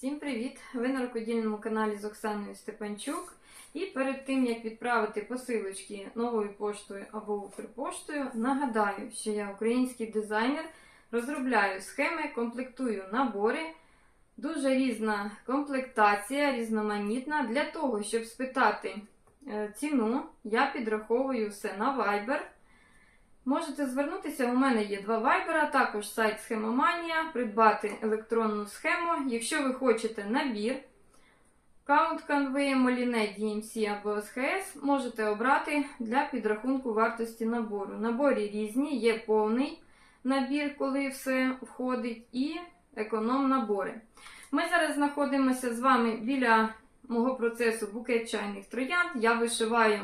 Всім привіт! Ви на рукодільному каналі з Оксаною Степанчук. І перед тим як відправити посилочки новою поштою або Укрпоштою, нагадаю, що я український дизайнер, розробляю схеми, комплектую набори. Дуже різна комплектація, різноманітна. Для того, щоб спитати е, ціну, я підраховую все на Viber. Можете звернутися, у мене є два вайбера, також сайт Схемоманія, придбати електронну схему. Якщо ви хочете набір, Count Conway, Molinet, DMC або СХС, можете обрати для підрахунку вартості набору. Наборі різні, є повний набір, коли все входить, і економ-набори. Ми зараз знаходимося з вами біля мого процесу букет чайних троянд. Я вишиваю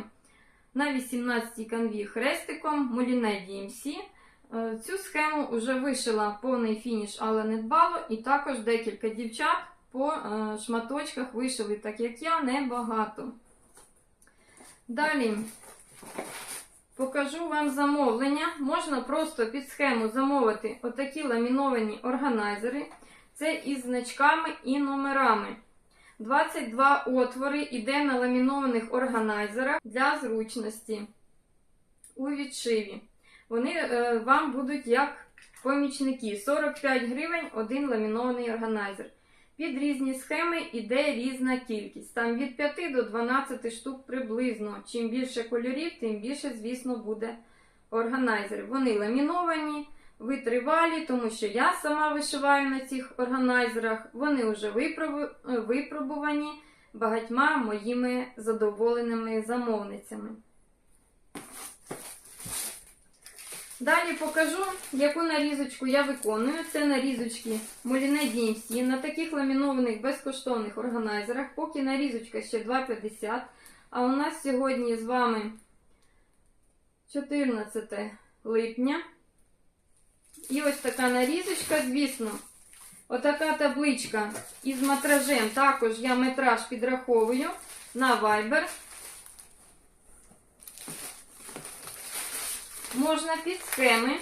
на 18 канві хрестиком Moliné DMC. Е, Цю схему вже вишила повний фініш, але не дбало, і також декілька дівчат по е, шматочках вишили, так як я, небагато. Далі покажу вам замовлення. Можна просто під схему замовити отакі ламіновані органайзери. Це із значками і номерами. 22 отвори іде на ламінованих органайзерах для зручності у відшиві. Вони е, вам будуть як помічники. 45 гривень один ламінований органайзер. Під різні схеми йде різна кількість. Там від 5 до 12 штук приблизно. Чим більше кольорів, тим більше, звісно, буде органайзер. Вони ламіновані, витривалі, тому що я сама вишиваю на цих органайзерах. Вони вже випробувані багатьма моїми задоволеними замовницями. Далі покажу, яку нарізочку я виконую. Це нарізочки Moliné DMC на таких ламінованих безкоштовних органайзерах. Поки нарізочка ще 2,50. А у нас сьогодні з вами 14 липня. І ось така нарізочка, звісно, отака табличка із метражем. Також я метраж підраховую на Viber. Можна під схеми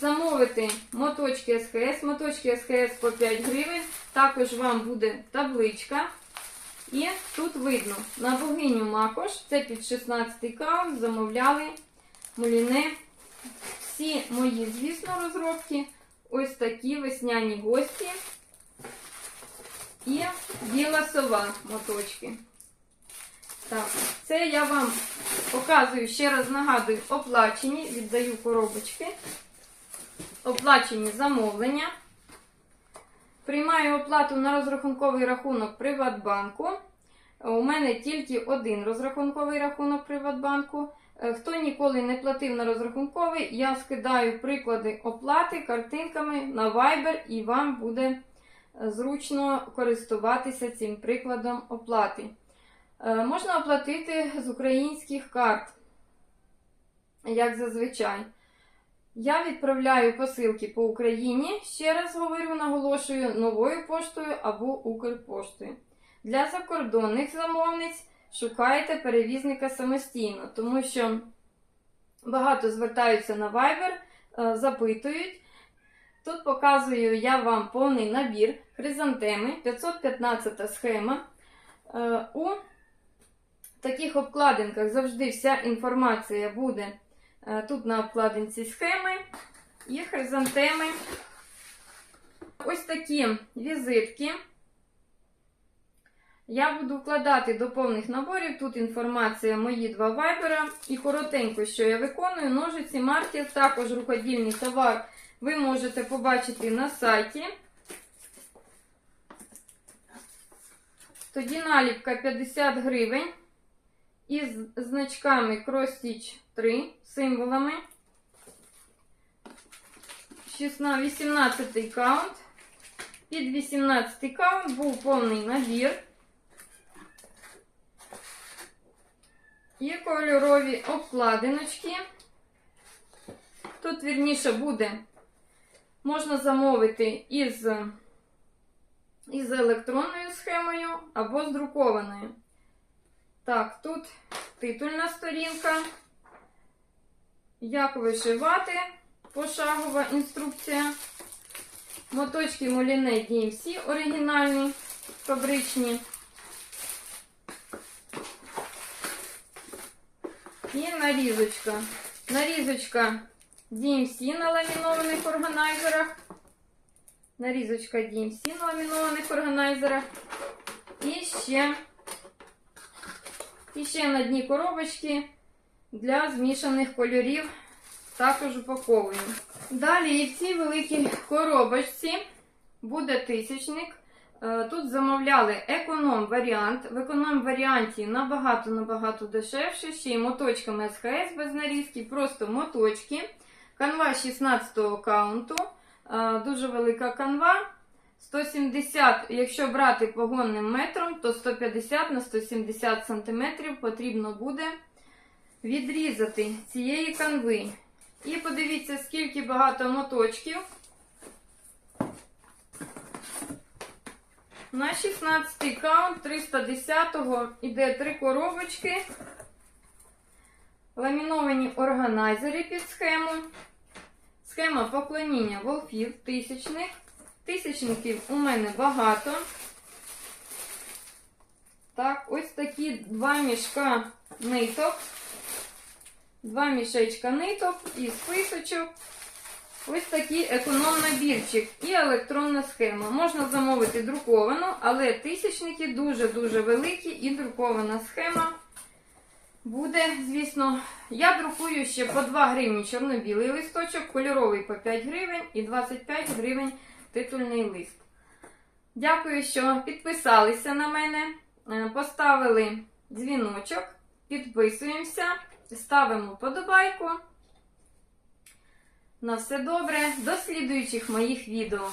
замовити моточки СХС. Моточки СХС по 5 гривень. Також вам буде табличка. І тут видно на богиню Макош, це під 16 каунт, замовляли муліне. Всі мої, звісно, розробки. Ось такі весняні гості. І біла сова моточки. Так, це я вам показую, ще раз нагадую, оплачені, віддаю коробочки. Оплачені замовлення. Приймаю оплату на розрахунковий рахунок Приватбанку. У мене тільки один розрахунковий рахунок Приватбанку. Е, Хто ніколи не платив на розрахунковий, я скидаю приклади оплати картинками на Viber і вам буде е, зручно користуватися цим прикладом оплати. Е, Можна оплатити з українських карт, як зазвичай. Я відправляю посилки по Україні, ще раз говорю, наголошую, новою поштою або Укрпоштою. Для закордонних замовниць шукайте перевізника самостійно, тому що багато звертаються на Viber, е, запитують. Тут показую я вам повний набір хризантеми, 515 схема. Е, У таких обкладинках завжди вся інформація буде е, тут на обкладинці схеми і хризантеми. Ось такі візитки. Я буду вкладати до повних наборів. Тут інформація мої два вайбера. І коротенько, що я виконую, ножиці, маркер, також рукодільний товар ви можете побачити на сайті. Тоді наліпка 50 гривень із значками Cross Stitch 3 символами. 16, 18 каунт. Під 18 каунт був повний набір. Є кольорові обкладиночки. Тут, вірніше, буде, можна замовити із, із електронною схемою або з друкованою. Так, тут титульна сторінка. Як вишивати пошагова інструкція. Моточки Moliné DMC оригінальні. фабричні. І нарізочка. Нарізочка DMC на ламінованих органайзерах. Нарізочка DMC на ламінованих органайзерах. І ще, і на дні коробочки для змішаних кольорів також упаковую. Далі і в цій великій коробочці буде тисячник. Е, Тут замовляли економ варіант. В економ варіанті набагато-набагато дешевше, ще й моточками СХС без нарізки, просто моточки. Канва 16 каунту. Е, Дуже велика канва. 170, якщо брати погонним метром, то 150 на 170 см потрібно буде відрізати цієї канви. І подивіться, скільки багато моточків. На 16 каунт 310-го іде три коробочки. Ламіновані органайзери під схему. Схема поклоніння волфів, тисячник. Тисячників у мене багато. Так, ось такі два мішка ниток. Два мішечка ниток і списочок. Ось такий економ-набірчик і електронна схема. Можна замовити друковану, але тисячники дуже-дуже великі і друкована схема буде, звісно, я друкую ще по 2 гривні чорно-білий листочок, кольоровий по 5 гривень і 25 гривень титульний лист. Дякую, що підписалися на мене, е, поставили дзвіночок, підписуємося, ставимо подобайку. На все добре, до слідуючих моїх відео.